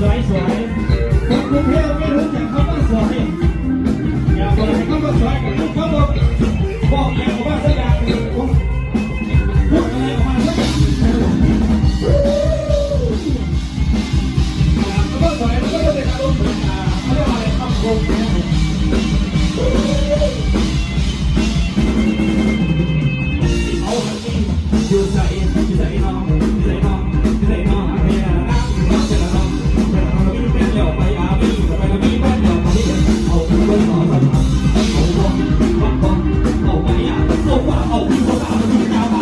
สวยสอยคนกรุงเทพ Tá Não.